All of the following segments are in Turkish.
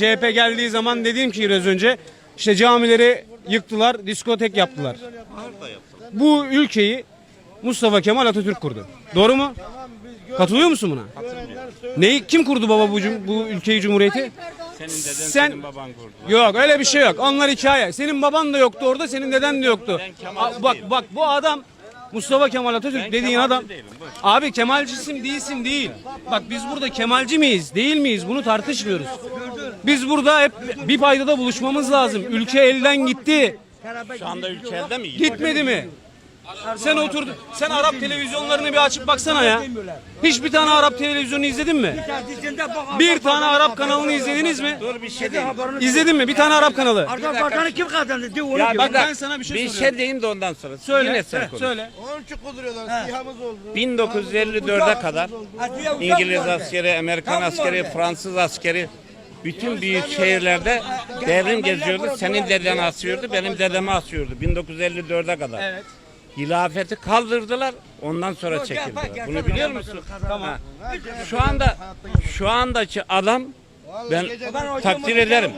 CHP geldiği zaman dediğim ki biraz önce işte camileri yıktılar, diskotek yaptılar. Bu ülkeyi Mustafa Kemal Atatürk kurdu. Doğru mu? Katılıyor musun buna? Neyi kim kurdu baba bu, cum- bu ülkeyi cumhuriyeti? Senin deden Sen- senin baban kurdu. Yok öyle bir şey yok. Onlar hikaye. Senin baban da yoktu orada, senin deden de yoktu. Aa, bak bak bu adam Mustafa Kemal Atatürk dediğin Kemalci adam. değilim. Abi Kemalcisin değilsin değil. Bak biz burada Kemalci miyiz, değil miyiz? Bunu tartışmıyoruz. Biz burada hep bir paydada buluşmamız lazım. Ülke elden gitti. Şu anda ülke elde mi? Gitmedi mi? Sen oturdun. Sen Arap televizyonlarını bir açıp baksana ya. Hiçbir tane Arap televizyonu izledin mi? Bir tane Arap kanalını izlediniz mi? Dur bir şey diyeyim. İzledin mi? Bir tane Arap kanalı. Arka bakanı kim kazandı? De onu Ya diyor. bak ben sana bir şey bir soruyorum. şey diyeyim de ondan sonra. Söyle, Yine sen söyle, konuş. söyle. 1954'e kadar İngiliz askeri, Amerikan askeri, Fransız askeri bütün büyük şehirlerde devrim geziyordu. Senin deden asıyordu, benim dedemi asıyordu 1954'e kadar. Evet. Hilafeti kaldırdılar. Ondan sonra çekildiler. Bunu biliyor musun? Tamam. Şu anda şu andaki adam ben takdir ederim.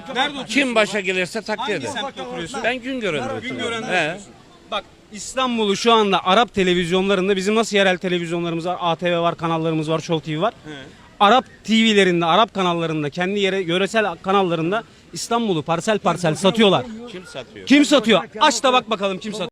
Kim başa gelirse takdir Hangi ederim. semtte oturuyorsun? Ben Güngören'de oturuyorum. Güngören'de He. Bak İstanbul'u şu anda Arap televizyonlarında bizim nasıl yerel televizyonlarımız var? ATV var, kanallarımız var, Show TV var. Arap TV'lerinde, Arap kanallarında, kendi yere yöresel kanallarında İstanbul'u parsel parsel satıyorlar. Kim satıyor? Kim satıyor? Aç da bak bakalım kim satıyor.